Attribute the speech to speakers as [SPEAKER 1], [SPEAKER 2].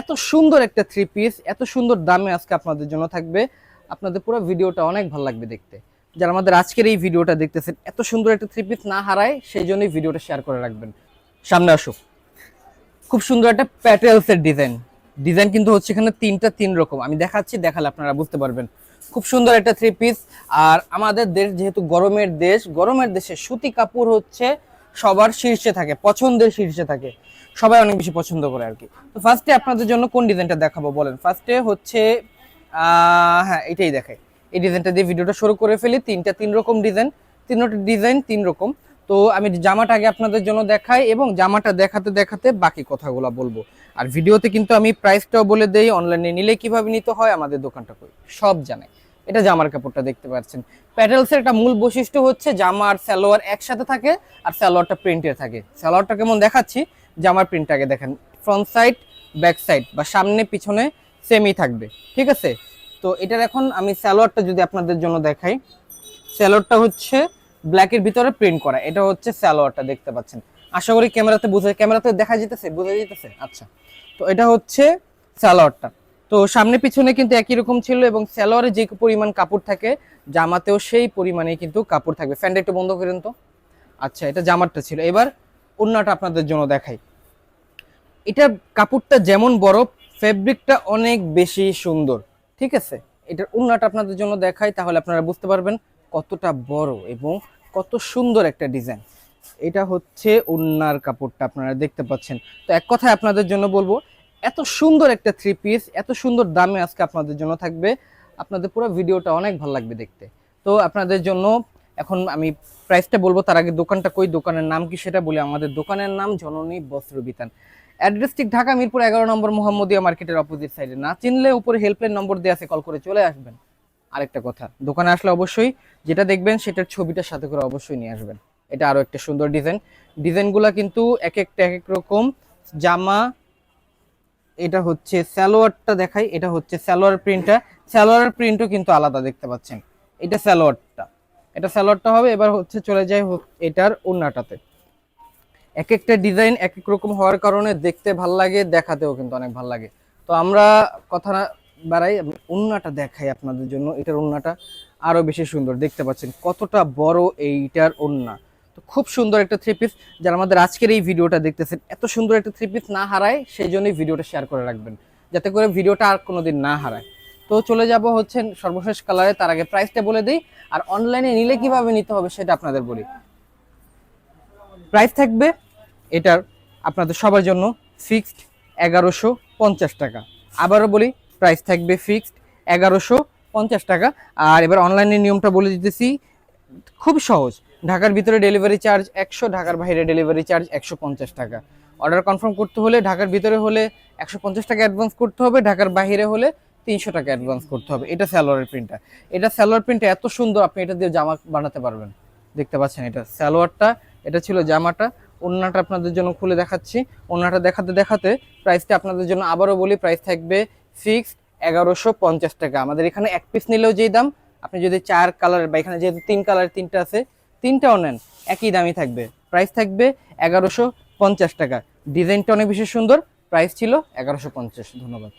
[SPEAKER 1] এত সুন্দর একটা থ্রি পিস এত সুন্দর দামে আজকে আপনাদের জন্য থাকবে। আপনাদের পুরো ভিডিওটা অনেক ভালো লাগবে দেখতে। যারা আমাদের আজকের এই ভিডিওটা দেখতেছেন, এত সুন্দর একটা থ্রি পিস না হারায় সেই জন্যই ভিডিওটা শেয়ার করে রাখবেন। সামনে আসুক। খুব সুন্দর একটা প্যাটেলসের ডিজাইন ডিজাইন কিন্তু হচ্ছে এখানে তিনটা তিন রকম। আমি দেখাচ্ছি, দেখালে আপনারা বুঝতে পারবেন। খুব সুন্দর একটা থ্রি পিস আর আমাদের দেশ যেহেতু গরমের দেশ, গরমের দেশে সুতি কাপড় হচ্ছে সবার শীর্ষে থাকে, পছন্দের শীর্ষে থাকে। সবাই অনেক বেশি পছন্দ করে আর কি। তো ফার্স্টে আপনাদের জন্য কোন ডিজাইনটা দেখাবো বলেন। ফার্স্টে হচ্ছে হ্যাঁ এটাই দেখাই। এই ডিজাইনটা দিয়ে ভিডিওটা শুরু করে ফেলি। তিনটা তিন রকম ডিজাইন তিনটা ডিজাইন তিন রকম। তো আমি জামাটা আগে আপনাদের জন্য দেখাই এবং জামাটা দেখাতে দেখাতে বাকি কথাগুলো বলব। আর ভিডিওতে কিন্তু আমি প্রাইসটাও বলে দেই অনলাইনে নিলে কীভাবে নিতে হয়, আমাদের দোকানটা কই? সব জানাই এটা জামার কাপড়টা দেখতে পাচ্ছেন। প্যাটেলসের একটা মূল বৈশিষ্ট্য হচ্ছে, জামা আর সালোয়ার একসাথে থাকে, আর সালোয়ারটা প্রিন্টের থাকে। সালোয়ারটা কেমন দেখাচ্ছি জামার প্রিন্টটাকে দেখেন ফ্রন্ট সাইড ব্যাক সাইড বা সামনে, পিছনে সেমই থাকবে, ঠিক আছে? তো এটার এখন আমি স্যালোয়ারটা যদি আপনাদের জন্য দেখাই, সালোয়ারটা হচ্ছে ব্ল্যাকের ভিতরে প্রিন্ট করা, এটা হচ্ছে স্যালোয়ারটা দেখতে পাচ্ছেন। আশা করি ক্যামেরাতে বুঝে, ক্যামেরাতে দেখা যেতেছে, বোঝা যেতেছে? আচ্ছা তো এটা হচ্ছে সালোয়ারটা। তো সামনে, পিছনে কিন্তু একই রকম ছিল এবং সালোয়ারে যে পরিমাণ কাপড় থাকে, জামাতেও সেই পরিমাণে কিন্তু কাপড় থাকবে। ফ্যানটা একটু বন্ধ করেন তো। আচ্ছা এটা জামারটা ছিল। এবার অন্যটা আপনাদের জন্য দেখাই। এটা কাপড়টা যেমন বড় ফেব্রিকটা অনেক বেশি সুন্দর। ঠিক আছে? এটার উন্নাটা আপনাদের জন্য দেখাই, তাহলে আপনারা বুঝতে পারবেন কতটা বড় এবং কত সুন্দর একটা ডিজাইন। এটা হচ্ছে উন্নার কাপড়টা আপনারা দেখতে পাচ্ছেন। তো এক কথায় আপনাদের জন্য বলব, এত সুন্দর একটা থ্রি পিস এত সুন্দর দামে আজকে আপনাদের জন্য থাকবে। আপনাদের পুরো ভিডিওটা অনেক ভালো লাগবে দেখতে। তো আপনাদের জন্য এখন আমি প্রাইসটা বলব, তার আগে দোকানটা কই, দোকানের নাম কি সেটা বলি। আমাদের দোকানের নাম জননী বস্ত্র বিতান। অ্যাড্রেস ঠিক ঢাকা মিরপুর এগারো নম্বর মোহাম্মদিয়া মার্কেটের অপোজিট সাইডে না চিনলে উপরে হেল্পলাইন নম্বর দেওয়া আছে কল করে চলে আসবেন। আরেকটা কথা, দোকানে আসলে অবশ্যই যেটা দেখবেন সেটার ছবিটার সাথে করে অবশ্যই নিয়ে আসবেন। এটা আরও একটা সুন্দর ডিজাইন ডিজাইনগুলো কিন্তু এক একটা এক এক রকম। জামা, এটা হচ্ছে স্যালোয়ারটা দেখাই, এটা হচ্ছে সালোয়ার প্রিন্টটা সালোয়ার প্রিন্টও কিন্তু আলাদা দেখতে পাচ্ছেন। এটা স্যালোয়ারটা এটা স্যালোয়ারটা হবে, এবার হচ্ছে চলে যায় এটার ওড়নাটাতে। এক একটা ডিজাইন এক এক রকম হওয়ার কারণে দেখতে ভালো লাগে, দেখাতেও কিন্তু অনেক ভালো লাগে। তো আমরা কথা না বাড়াই, আমি দেখাই আপনাদের জন্য, এটার ওড়নাটা আরও বেশি সুন্দর। দেখতে পাচ্ছেন কতটা বড় এইটার ওড়না তো খুব সুন্দর একটা থ্রি পিস যারা আমাদের আজকের এই ভিডিওটা দেখতেছেন, এত সুন্দর একটা থ্রি পিস না হারায়, সেই জন্যই ভিডিওটা শেয়ার করে রাখবেন, যাতে করে ভিডিওটা আর কোনোদিন না হারায়। তো চলে যাব হচ্ছে সর্বশেষ কালারে তার আগে প্রাইসটা বলে দিই, আর অনলাইনে নিলে কীভাবে নিতে হবে সেটা আপনাদের বলি। প্রাইস থাকবে এটার আপনাদের সবার জন্য ফিক্সড এগারোশো পঞ্চাশ টাকা। আবারও বলি, প্রাইস থাকবে ফিক্সড এগারোশো পঞ্চাশ টাকা। আর এবার অনলাইনের নিয়মটা বলে দিতেছি, খুব সহজ। ঢাকার ভিতরে ডেলিভারি চার্জ একশো, ঢাকার বাইরে ডেলিভারি চার্জ একশো পঞ্চাশ টাকা। অর্ডার কনফার্ম করতে হলে ঢাকার ভিতরে হলে একশো পঞ্চাশ টাকা অ্যাডভান্স করতে হবে, ঢাকার বাইরে হলে তিনশো টাকা অ্যাডভান্স করতে হবে। এটা স্যালোয়ারের প্রিন্টটা। এটা স্যালোয়ার প্রিন্টটা এত সুন্দর, আপনি এটা দিয়ে জামা বানাতে পারবেন। দেখতে পাচ্ছেন এটা সালোয়ারটা এটা ছিল জামাটা। ওন্নাটা আপনাদের জন্য খুলে দেখাচ্ছি। ওন্নাটা দেখাতে দেখাতে প্রাইসটা আপনাদের জন্য আবারও বলি প্রাইস থাকবে ফিক্সড এগারোশো পঞ্চাশ টাকা। আমাদের এখানে এক পিস নিলেও যেই দাম, আপনি যদি চার কালারের বা এখানে যেহেতু তিন কালারের তিনটা আছে, তিনটাও নেন, একই দামই থাকবে। প্রাইস থাকবে এগারোশো পঞ্চাশ টাকা। ডিজাইনটা অনেক বেশি সুন্দর প্রাইস ছিল এগারোশো পঞ্চাশ। ধন্যবাদ।